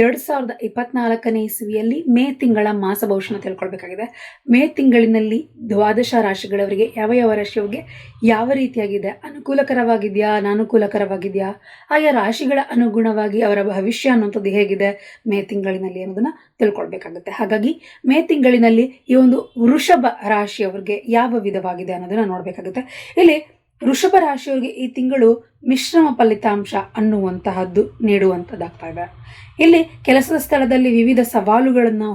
ಎರಡು ಸಾವಿರದ ಇಪ್ಪತ್ನಾಲ್ಕನೇ ಇಸವಿಯಲ್ಲಿ ಮೇ ತಿಂಗಳ ಮಾಸ ಭವಿಷ್ಯನ ತಿಳ್ಕೊಳ್ಬೇಕಾಗಿದೆ. ಮೇ ತಿಂಗಳಿನಲ್ಲಿ ದ್ವಾದಶ ರಾಶಿಗಳವರಿಗೆ ಯಾವ ಯಾವ ರಾಶಿಯವರಿಗೆ ಯಾವ ರೀತಿಯಾಗಿದೆ? ಅನುಕೂಲಕರವಾಗಿದೆಯಾ, ಅನಾನುಕೂಲಕರವಾಗಿದೆಯಾ? ಆಯಾ ರಾಶಿಗಳ ಅನುಗುಣವಾಗಿ ಅವರ ಭವಿಷ್ಯ ಅನ್ನುವಂಥದ್ದು ಹೇಗಿದೆ? ಮೇ ತಿಂಗಳಿನಲ್ಲಿ ಅನ್ನೋದನ್ನು ತಿಳ್ಕೊಳ್ಬೇಕಾಗುತ್ತೆ. ಹಾಗಾಗಿ ಮೇ ತಿಂಗಳಿನಲ್ಲಿ ಈ ಒಂದು ವೃಷಭ ರಾಶಿಯವರಿಗೆ ಯಾವ ವಿಧವಾಗಿದೆ ಅನ್ನೋದನ್ನು ನೋಡಬೇಕಾಗುತ್ತೆ. ಇಲ್ಲಿ ವೃಷಭ ರಾಶಿಯವರಿಗೆ ಈ ತಿಂಗಳು ಮಿಶ್ರಮ ಫಲಿತಾಂಶ ಅನ್ನುವಂತಹದ್ದು ನೀಡುವಂಥದ್ದಾಗ್ತದೆ ಇಲ್ಲಿ ಕೆಲಸದ ಸ್ಥಳದಲ್ಲಿ ವಿವಿಧ ಸವಾಲುಗಳನ್ನು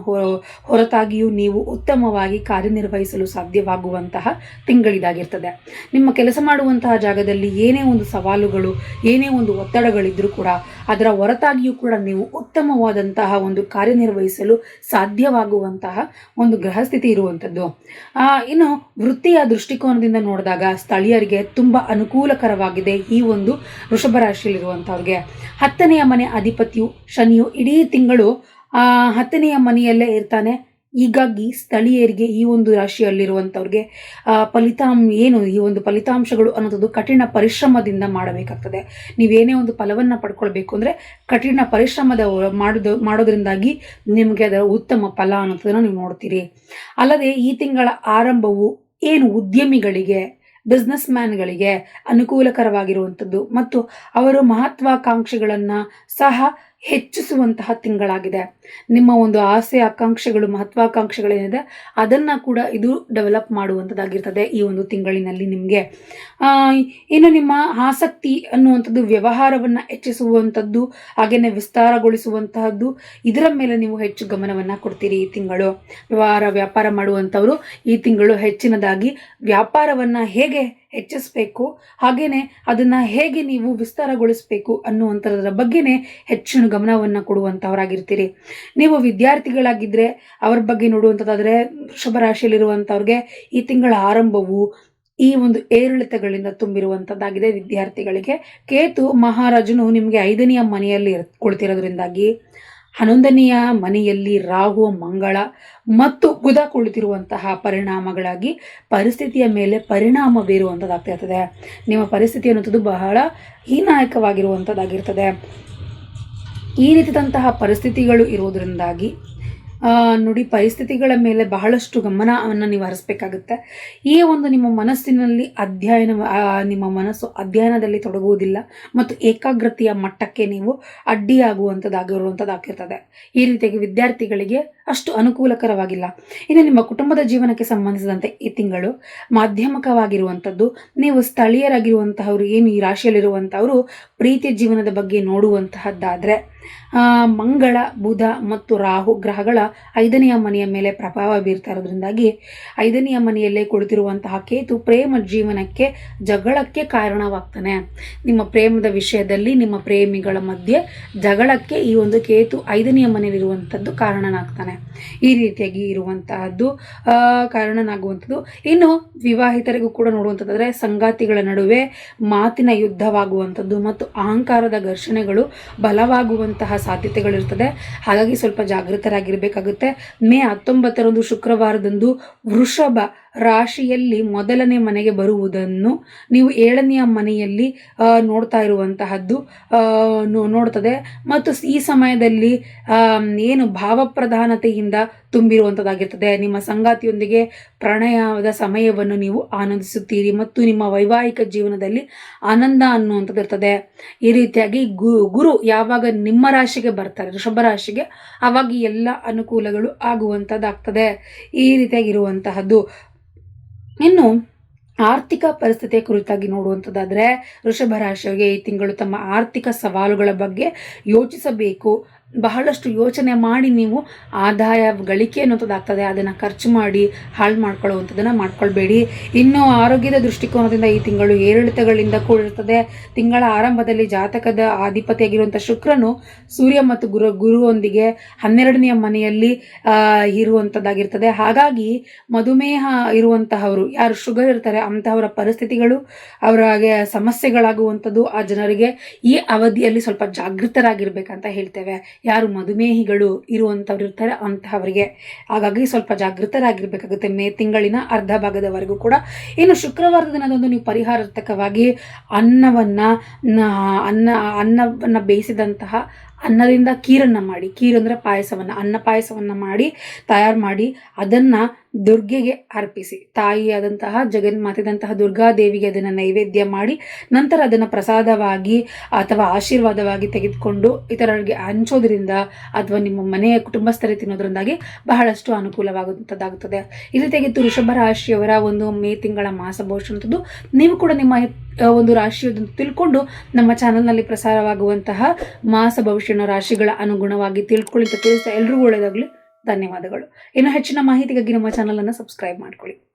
ಹೊರತಾಗಿಯೂ ನೀವು ಉತ್ತಮವಾಗಿ ಕಾರ್ಯನಿರ್ವಹಿಸಲು ಸಾಧ್ಯವಾಗುವಂತಹ ತಿಂಗಳಿದಾಗಿರ್ತದೆ. ನಿಮ್ಮ ಕೆಲಸ ಮಾಡುವಂತಹ ಜಾಗದಲ್ಲಿ ಏನೇ ಒಂದು ಸವಾಲುಗಳು, ಏನೇ ಒಂದು ಒತ್ತಡಗಳಿದ್ದರೂ ಕೂಡ ಅದರ ಹೊರತಾಗಿಯೂ ಕೂಡ ನೀವು ಉತ್ತಮವಾದಂತಹ ಒಂದು ಕಾರ್ಯನಿರ್ವಹಿಸಲು ಸಾಧ್ಯವಾಗುವಂತಹ ಒಂದು ಗ್ರಹಸ್ಥಿತಿ ಇರುವಂಥದ್ದು ಇನ್ನು ವೃತ್ತಿಯ ದೃಷ್ಟಿಕೋನದಿಂದ ನೋಡಿದಾಗ ಸ್ಥಳೀಯರಿಗೆ ತುಂಬ ಅನುಕೂಲಕರವಾಗಿದೆ ಈ ಒಂದು ವೃಷಭ ರಾಶಿಯಲ್ಲಿರುವಂಥವ್ರಿಗೆ. ಹತ್ತನೆಯ ಮನೆ ಅಧಿಪತಿಯು ಶನಿಯು. ಇಡೀ ತಿಂಗಳು ಹತ್ತನೆಯ ಮನೆಯಲ್ಲೇ ಇರ್ತಾನೆ. ಹೀಗಾಗಿ ಸ್ಥಳೀಯರಿಗೆ ಈ ಒಂದು ರಾಶಿಯಲ್ಲಿರುವಂಥವ್ರಿಗೆ ಫಲಿತಾಂ ಏನು, ಈ ಒಂದು ಫಲಿತಾಂಶಗಳು ಅನ್ನೋದು ಕಠಿಣ ಪರಿಶ್ರಮದಿಂದ ಮಾಡಬೇಕಾಗ್ತದೆ. ನೀವೇನೇ ಒಂದು ಫಲವನ್ನು ಪಡ್ಕೊಳ್ಬೇಕು ಅಂದರೆ ಕಠಿಣ ಪರಿಶ್ರಮದ ಮಾಡೋದು, ಮಾಡೋದ್ರಿಂದಾಗಿ ನಿಮಗೆ ಅದರ ಉತ್ತಮ ಫಲ ಅನ್ನೋದನ್ನು ನೀವು ನೋಡ್ತೀರಿ. ಅಲ್ಲದೆ ಈ ತಿಂಗಳ ಆರಂಭವು ಏನು ಉದ್ಯಮಿಗಳಿಗೆ ಬಿಸ್ನೆಸ್ ಮ್ಯಾನ್ಗಳಿಗೆ ಅನುಕೂಲಕರವಾಗಿರುವಂಥದ್ದು. ಮತ್ತು ಅವರು ಮಹತ್ವಾಕಾಂಕ್ಷೆಗಳನ್ನು ಸಹ ಹೆಚ್ಚಿಸುವಂತಹ ತಿಂಗಳಾಗಿದೆ. ನಿಮ್ಮ ಒಂದು ಆಸೆ, ಆಕಾಂಕ್ಷೆಗಳು, ಮಹತ್ವಾಕಾಂಕ್ಷೆಗಳೇನಿದೆ, ಅದನ್ನು ಕೂಡ ಇದು ಡೆವಲಪ್ ಮಾಡುವಂಥದ್ದಾಗಿರ್ತದೆ ಈ ಒಂದು ತಿಂಗಳಿನಲ್ಲಿ ನಿಮಗೆ. ಇನ್ನು ನಿಮ್ಮ ಆಸಕ್ತಿ ಅನ್ನುವಂಥದ್ದು, ವ್ಯವಹಾರವನ್ನು ಹೆಚ್ಚಿಸುವಂಥದ್ದು ಹಾಗೆಯೇ ವಿಸ್ತಾರಗೊಳಿಸುವಂತಹದ್ದು, ಇದರ ಮೇಲೆ ನೀವು ಹೆಚ್ಚು ಗಮನವನ್ನು ಕೊಡ್ತೀರಿ ಈ ತಿಂಗಳು. ವ್ಯವಹಾರ, ವ್ಯಾಪಾರ ಮಾಡುವಂಥವರು ಈ ತಿಂಗಳು ಹೆಚ್ಚಿನದಾಗಿ ವ್ಯಾಪಾರವನ್ನು ಹೇಗೆ ಹೆಚ್ಚಿಸಬೇಕು. ಹಾಗೇನೆ ಅದನ್ನು ಹೇಗೆ ನೀವು ವಿಸ್ತಾರಗೊಳಿಸಬೇಕು ಅನ್ನುವಂಥದ್ರ ಬಗ್ಗೆನೇ ಹೆಚ್ಚಿನ ಗಮನವನ್ನು ಕೊಡುವಂಥವರಾಗಿರ್ತೀರಿ. ನೀವು ವಿದ್ಯಾರ್ಥಿಗಳಾಗಿದ್ದರೆ ಅವ್ರ ಬಗ್ಗೆ ನೋಡುವಂಥದ್ದಾದರೆ ವೃಷಭ ರಾಶಿಯಲ್ಲಿರುವಂಥವ್ರಿಗೆ ಈ ತಿಂಗಳ ಆರಂಭವು ಈ ಒಂದು ಏರಿಳಿತಗಳಿಂದ ತುಂಬಿರುವಂಥದ್ದಾಗಿದೆ ವಿದ್ಯಾರ್ಥಿಗಳಿಗೆ. ಕೇತು ಮಹಾರಾಜನು ನಿಮಗೆ ಐದನೆಯ ಮನೆಯಲ್ಲಿ ಕುಳಿತಿರೋದ್ರಿಂದಾಗಿ ಹನ್ನೊಂದನೆಯ ಮನೆಯಲ್ಲಿ ರಾಹು ಮಂಗಳ ಮತ್ತು ಗುದ ಕುಳಿತಿರುವಂತಹ ಪರಿಣಾಮಗಳಾಗಿ ಪರಿಸ್ಥಿತಿಯ ಮೇಲೆ ಪರಿಣಾಮ ಬೀರುವಂಥದ್ದಾಗ್ತಾ ಇರ್ತದೆ ನಿಮ್ಮ ಪರಿಸ್ಥಿತಿ ಅನ್ನೋದು ಬಹಳ ಹೀನಾಯಕವಾಗಿರುವಂಥದ್ದಾಗಿರ್ತದೆ ಈ ರೀತಿದಂತಹ ಪರಿಸ್ಥಿತಿಗಳು ಇರೋದ್ರಿಂದಾಗಿ ಆ, ನೋಡಿ, ಪರಿಸ್ಥಿತಿಗಳ ಮೇಲೆ ಬಹಳಷ್ಟು ಗಮನವನ್ನು ನೀವು ಹರಿಸ್ಬೇಕಾಗುತ್ತೆ. ಈ ಒಂದು ನಿಮ್ಮ ಮನಸ್ಸಿನಲ್ಲಿ ಅಧ್ಯಯನ ನಿಮ್ಮ ಮನಸ್ಸು ಅಧ್ಯಯನದಲ್ಲಿ ತೊಡಗುವುದಿಲ್ಲ ಮತ್ತು ಏಕಾಗ್ರತೆಯ ಮಟ್ಟಕ್ಕೆ ನೀವು ಅಡ್ಡಿಯಾಗುವಂಥದ್ದಾಗಿರುವಂಥದ್ದಾಗಿರ್ತದೆ. ಈ ರೀತಿಯಾಗಿ ವಿದ್ಯಾರ್ಥಿಗಳಿಗೆ ಅಷ್ಟು ಅನುಕೂಲಕರವಾಗಿಲ್ಲ. ಇನ್ನು ನಿಮ್ಮ ಕುಟುಂಬದ ಜೀವನಕ್ಕೆ ಸಂಬಂಧಿಸಿದಂತೆ ಈ ತಿಂಗಳು ಮಾಧ್ಯಮಕವಾಗಿರುವಂಥದ್ದು, ನೀವು ಸ್ಥಳೀಯರಾಗಿರುವಂತಹವರು, ಏನು ಈ ರಾಶಿಯಲ್ಲಿರುವಂಥವರು ಪ್ರೀತಿಯ ಜೀವನದ ಬಗ್ಗೆ ನೋಡುವಂತಹದ್ದಾದರೆ ಮಂಗಳ, ಬುಧ ಮತ್ತು ರಾಹು ಗ್ರಹಗಳ ಐದನೆಯ ಮನೆಯ ಮೇಲೆ ಪ್ರಭಾವ ಬೀರ್ತಾ ಇರೋದ್ರಿಂದಾಗಿ ಐದನೆಯ ಮನೆಯಲ್ಲೇ ಕುಳಿತಿರುವಂತಹ ಕೇತು ಪ್ರೇಮ ಜೀವನಕ್ಕೆ, ಜಗಳಕ್ಕೆ ಕಾರಣವಾಗ್ತಾನೆ. ನಿಮ್ಮ ಪ್ರೇಮದ ವಿಷಯದಲ್ಲಿ ನಿಮ್ಮ ಪ್ರೇಮಿಗಳ ಮಧ್ಯೆ ಜಗಳಕ್ಕೆ ಈ ಒಂದು ಕೇತು ಐದನೆಯ ಮನೆಯಲ್ಲಿರುವಂಥದ್ದು ಕಾರಣನಾಗ್ತಾನೆ. ಈ ರೀತಿಯಾಗಿ ಇರುವಂತಹದ್ದು ಕಾರಣನಾಗುವಂಥದ್ದು. ಇನ್ನು ವಿವಾಹಿತರಿಗೂ ಕೂಡ ನೋಡುವಂಥದ್ದಾದರೆ ಸಂಗಾತಿಗಳ ನಡುವೆ ಮಾತಿನ ಯುದ್ಧವಾಗುವಂಥದ್ದು ಮತ್ತು ಅಹಂಕಾರದ ಘರ್ಷಣೆಗಳು ಬಲವಾಗುವಂತಹ ಸಾಧ್ಯತೆಗಳಿರ್ತದೆ. ಹಾಗಾಗಿ ಸ್ವಲ್ಪ ಜಾಗೃತರಾಗಿರಬೇಕಾಗುತ್ತೆ. ಮೇ ಹತ್ತೊಂಬತ್ತರಂದು ಶುಕ್ರವಾರದಂದು ವೃಷಭ ರಾಶಿಯಲ್ಲಿ ಮೊದಲನೇ ಮನೆಗೆ ಬರುವುದನ್ನು ನೀವು ಏಳನೆಯ ಮನೆಯಲ್ಲಿ ನೋಡ್ತಾ ಇರುವಂತಹದ್ದು ನೋಡ್ತದೆ. ಮತ್ತು ಈ ಸಮಯದಲ್ಲಿ ಏನು ಭಾವಪ್ರಧಾನತೆಯಿಂದ ತುಂಬಿರುವಂಥದ್ದಾಗಿರ್ತದೆ ನಿಮ್ಮ ಸಂಗಾತಿಯೊಂದಿಗೆ ಪ್ರಣಯದ ಸಮಯವನ್ನು ನೀವು ಆನಂದಿಸುತ್ತೀರಿ ಮತ್ತು ನಿಮ್ಮ ವೈವಾಹಿಕ ಜೀವನದಲ್ಲಿ ಆನಂದ ಅನ್ನುವಂಥದ್ದು ಇರ್ತದೆ ಈ ರೀತಿಯಾಗಿ ಗುರು ಯಾವಾಗ ನಿಮ್ಮ ರಾಶಿಗೆ ಬರ್ತಾರೆ ಋಷಭ ರಾಶಿಗೆ ಆವಾಗ ಎಲ್ಲ ಅನುಕೂಲಗಳು ಆಗುವಂಥದ್ದಾಗ್ತದೆ. ಈ ರೀತಿಯಾಗಿರುವಂತಹದ್ದು ಇನ್ನು ಆರ್ಥಿಕ ಪರಿಸ್ಥಿತಿಯ ಕುರಿತಾಗಿ ನೋಡುವಂಥದ್ದಾದರೆ ವೃಷಭ ರಾಶಿಯವರಿಗೆ ಈ ತಿಂಗಳು ತಮ್ಮ ಆರ್ಥಿಕ ಸವಾಲುಗಳ ಬಗ್ಗೆ ಯೋಚಿಸಬೇಕು. ಬಹಳಷ್ಟು ಯೋಚನೆ ಮಾಡಿ ನೀವು ಆದಾಯ ಗಳಿಕೆ ಅನ್ನೋಂಥದ್ದಾಗ್ತದೆ ಅದನ್ನು ಖರ್ಚು ಮಾಡಿ ಹಾಳು ಮಾಡ್ಕೊಳ್ಳುವಂಥದ್ದನ್ನು ಮಾಡ್ಕೊಳ್ಬೇಡಿ. ಇನ್ನು ಆರೋಗ್ಯದ ದೃಷ್ಟಿಕೋನದಿಂದ ಈ ತಿಂಗಳು ಏರಿಳಿತಗಳಿಂದ ಕೂಡಿರ್ತದೆ ತಿಂಗಳ ಆರಂಭದಲ್ಲಿ ಜಾತಕದ ಆಧಿಪತಿಯಾಗಿರುವಂಥ ಶುಕ್ರನು ಸೂರ್ಯ ಮತ್ತು ಗುರು, ಗುರುವೊಂದಿಗೆ ಹನ್ನೆರಡನೆಯ ಮನೆಯಲ್ಲಿ ಇರುವಂಥದ್ದಾಗಿರ್ತದೆ. ಹಾಗಾಗಿ ಮಧುಮೇಹ ಇರುವಂತಹವರು, ಯಾರು ಶುಗರ್ ಇರ್ತಾರೆ ಅಂತಹವರ ಪರಿಸ್ಥಿತಿಗಳು ಅವರಿಗೆ ಸಮಸ್ಯೆಗಳಾಗುವಂಥದ್ದು ಆ ಜನರಿಗೆ ಈ ಅವಧಿಯಲ್ಲಿ ಸ್ವಲ್ಪ ಜಾಗೃತರಾಗಿರ್ಬೇಕಂತ ಹೇಳ್ತೇವೆ. ಯಾರು ಮಧುಮೇಹಿಗಳು ಇರುವಂಥವ್ರು ಇರ್ತಾರೆ ಅಂತಹವರಿಗೆ. ಹಾಗಾಗಿ ಸ್ವಲ್ಪ ಜಾಗೃತರಾಗಿರ್ಬೇಕಾಗುತ್ತೆ. ಮೇ ತಿಂಗಳಿನ ಅರ್ಧ ಭಾಗದವರೆಗೂ ಕೂಡ. ಇನ್ನು ಶುಕ್ರವಾರದ ದಿನದಂದು ನೀವು ಪರಿಹಾರಾರ್ಥಕವಾಗಿ ಅನ್ನವನ್ನು ಅನ್ನ, ಅನ್ನವನ್ನು ಬೇಯಿಸಿದಂತಹ ಅನ್ನದಿಂದ ಕೀರನ್ನು ಮಾಡಿ. ಅಂದರೆ ಪಾಯಸವನ್ನು, ಅನ್ನ ಪಾಯಸವನ್ನು ಮಾಡಿ, ತಯಾರು ಮಾಡಿ, ಅದನ್ನು ದುರ್ಗೆಗೆ ಅರ್ಪಿಸಿ. ತಾಯಿಯಾದಂತಹ, ಜಗನ್ಮಾತೆದಂತಹ ದುರ್ಗಾದೇವಿಗೆ ಅದನ್ನು ನೈವೇದ್ಯ ಮಾಡಿ, ನಂತರ ಅದನ್ನು ಪ್ರಸಾದವಾಗಿ ಅಥವಾ ಆಶೀರ್ವಾದವಾಗಿ ತೆಗೆದುಕೊಂಡು ಇತರರಿಗೆ ಹಂಚೋದ್ರಿಂದ ಅಥವಾ ನಿಮ್ಮ ಮನೆಯ ಕುಟುಂಬಸ್ಥರೇ ತಿನ್ನೋದ್ರಿಂದಾಗಿ ಬಹಳಷ್ಟು ಅನುಕೂಲವಾಗುವಂಥದ್ದಾಗುತ್ತದೆ ಇಲ್ಲಿ ತೆಗೆದು ಋಷಭ ರಾಶಿಯವರ ಒಂದು ಮೇ ತಿಂಗಳ ಮಾಸ ಭವಿಷ್ಯಂಥದ್ದು ನೀವು ಕೂಡ ನಿಮ್ಮ ಒಂದು ರಾಶಿಯನ್ನು ತಿಳ್ಕೊಂಡು ನಮ್ಮ ಚಾನಲ್ನಲ್ಲಿ ಪ್ರಸಾರವಾಗುವಂತಹ ಮಾಸ ಭವಿಷ್ಯನ ರಾಶಿಗಳ ಅನುಗುಣವಾಗಿ ತಿಳ್ಕೊಳ್ಳಿ ಅಂತ ತಿಳಿಸ್ತಾ ಎಲ್ರಿಗೂ ಒಳ್ಳೆಯದಾಗಲಿ. ಧನ್ಯವಾದಗಳು. ಇನ್ನು ಹೆಚ್ಚಿನ ಮಾಹಿತಿಗಾಗಿ ನಮ್ಮ ಚಾನಲನ್ನು ಸಬ್ಸ್ಕ್ರೈಬ್ ಮಾಡ್ಕೊಳ್ಳಿ.